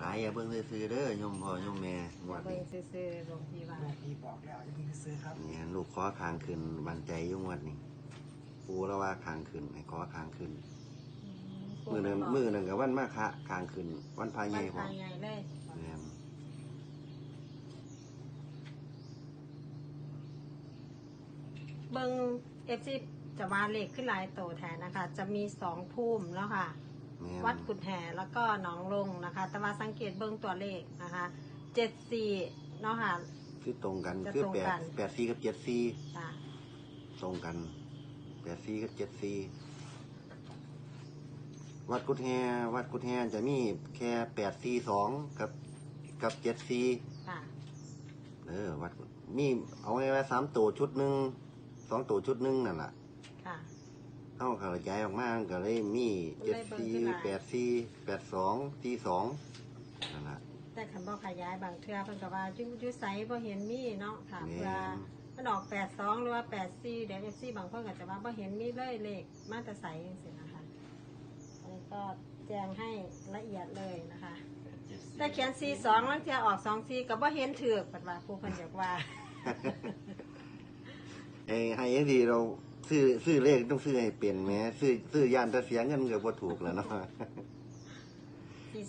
หลายอย่าเบิ่งซื่อๆเด้อโยมพ่อโยมแม่งวดเบิ่นี้งซื่อๆหลวงพี่ว่าหลวงพี่บอกแล้วจะมีซื้อครับเนี่ยลูกขอคางขึ้นบันใจอยุ่งวดนี้ปูแล้วว่าคางขึ้นให้ขอคางขึ้นมือหนึ่งมือหนึ่งกับวันมาคะคางขึ้น วันพายวัใหญ่นพอพายใหญ่เลยเนี่ยเบิ่งเอฟซีจะมาเลขขึ้นหลายโตแทนนะคะ จะมีสองภูมิแล้วค่ะแม่น วัดกุดแห่แล้วก็หนองลงนะคะ แต่ว่าสังเกตเบื้องตัวเลขนะคะเจ็ดสี่เนาะค่ะ คือตรงกันจะคือตรงแปดกัน แปดสี่กับเจ็ดสี่จ้ะตรงกันแปดสี่กับเจ็ดสี่วัดกุดแฮวัดกุดแฮจะมีแค่แปดสี่สองกับกับเจ็ดสี่ค่ะเออวัดมีเอาไว้ว่าสามตัวชุดหนึ่งสองตัวชุดหนึ่งนั่นแหละ ค่ะ เอาขยายออกมาก็เลยมีเจ็ดสี่แปดสี่แปดสองสี่สองนั่นแหละ แต่คันบอกขยายบางเทื่อเพิ่นก็ว่าอยุยุไสบ่เห็นมีเนาะค่ะแม่น เพื่อมันออกแปดสองหรือว่าแปดสี่เดี๋ยวเอฟซีบางคนก็จะว่าบ่เห็นมีเลยเลขมาแต่ใสจังซี่นะคะอันนี้ก็แจ้งให้ละเอียดเลยนะคะ แต่เขียนสี่สองลังเทื่อออกสองสี่ก็บ่เห็นถือกปัดว่าผู้เพิ่นอยากว่า ไอ้ให้ยังดีเรา ซื้อซื้อเลขต้องซื้อให้เป็นแหม้ซื้อซื้อยานแต่เสียเงินก็บ่ถูกแล้วเนาะ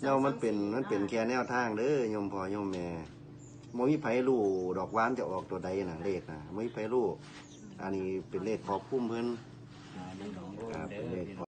เรามันเป็นมันเป็นแค่แนวทางเด้อโยมพ่อโยมแม่บ่มีไผรู้ดอกหวานจะออกตัวใดน่ะเลขน่ะบ่มีไผรู้อันนี้เป็นเลขขอบคุ้มเพิ่นอ่านี่ของโลกครับเด้เป็นอเลขพี่ขน้อง